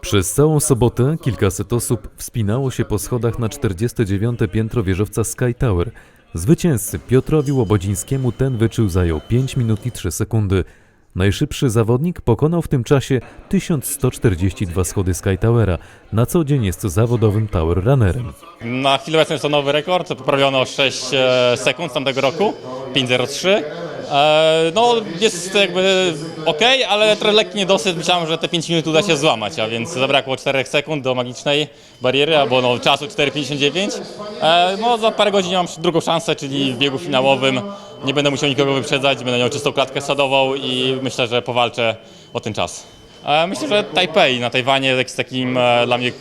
Przez całą sobotę kilkaset osób wspinało się po schodach na 49. piętro wieżowca Sky Tower. Zwycięzcy Piotrowi Łobodzińskiemu ten wyczyn zajął 5 minut i 3 sekundy. Najszybszy zawodnik pokonał w tym czasie 1142 schody Sky Towera. Na co dzień jest zawodowym tower runnerem. Na chwilę obecną jest to nowy rekord, poprawiono o 6 e, sekund z tamtego roku, 5.03. E, No jest jakby ok, ale trochę lekki niedosyt, myślałem, że te 5 minut uda się złamać, a więc zabrakło 4 sekund do magicznej bariery, albo no, czasu 4.59. E, No za parę godzin mam drugą szansę, czyli w biegu finałowym nie będę musiał nikogo wyprzedzać, będę miał czystą klatkę sadową i myślę, że powalczę o ten czas. E, Myślę, że Tajpej na Tajwanie jest takim e, dla mnie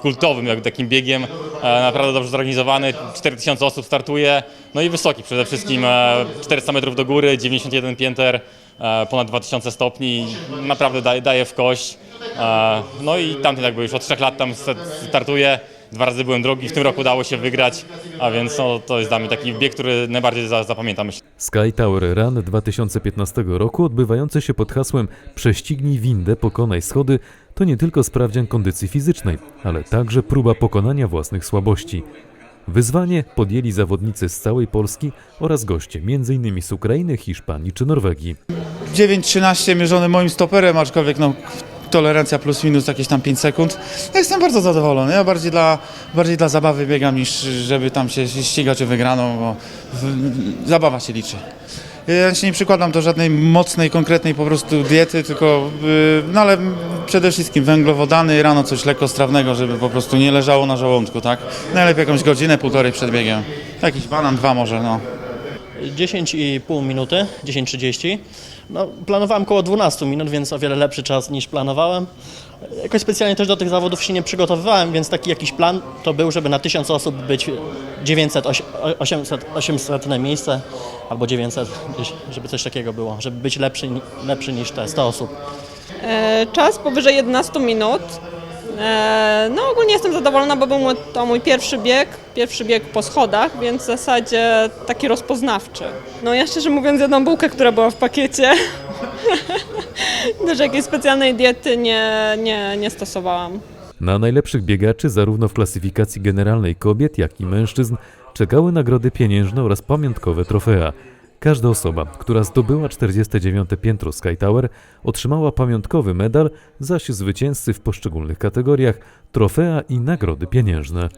kultowym jak takim biegiem, e, naprawdę dobrze zorganizowany, 4000 osób startuje, no i wysoki przede wszystkim, e, 400 metrów do góry, 91 pięter, e, ponad 2000 stopni, naprawdę daje, daje w kość. E, No i tamten jakby już od 3 lat tam sta- startuje, dwa razy byłem drugi, w tym roku udało się wygrać, a więc no, to jest dla mnie taki bieg, który najbardziej za- zapamiętam. myślę. Sky Tower Run 2015 roku, odbywający się pod hasłem Prześcignij windę, pokonaj schody, to nie tylko sprawdzian kondycji fizycznej, ale także próba pokonania własnych słabości. Wyzwanie podjęli zawodnicy z całej Polski oraz goście m.in. z Ukrainy, Hiszpanii czy Norwegii. 9.13 mierzony moim stoperem, aczkolwiek no, tolerancja plus minus jakieś tam 5 sekund. Ja jestem bardzo zadowolony. Ja bardziej dla, bardziej dla zabawy biegam niż żeby tam się ścigać o wygraną, bo w, zabawa się liczy. Ja się nie przykładam do żadnej mocnej, konkretnej po prostu diety, tylko y, no ale przede wszystkim węglowodany, rano coś lekkostrawnego, żeby po prostu nie leżało na żołądku, tak? Najlepiej jakąś godzinę, półtorej przed biegiem. Jakiś banan, dwa może, no. 10,5 minuty, 10.30. No, planowałem około 12 minut, więc o wiele lepszy czas niż planowałem. Jakoś specjalnie też do tych zawodów się nie przygotowywałem, więc taki jakiś plan to był, żeby na 1000 osób być 900, oś- 800, 800 miejsce albo 900, gdzieś, żeby coś takiego było, żeby być lepszy, lepszy niż te 100 osób. E, Czas powyżej 11 minut. E, No ogólnie jestem zadowolona, bo był to mój pierwszy bieg, pierwszy bieg po schodach, więc w zasadzie taki rozpoznawczy. No ja szczerze mówiąc jedną bułkę, która była w pakiecie. Też jakiejś specjalnej diety nie, nie, nie stosowałam. Na najlepszych biegaczy zarówno w klasyfikacji generalnej kobiet, jak i mężczyzn czekały nagrody pieniężne oraz pamiątkowe trofea. Każda osoba, która zdobyła 49. piętro Sky Tower, otrzymała pamiątkowy medal, zaś zwycięzcy w poszczególnych kategoriach trofea i nagrody pieniężne.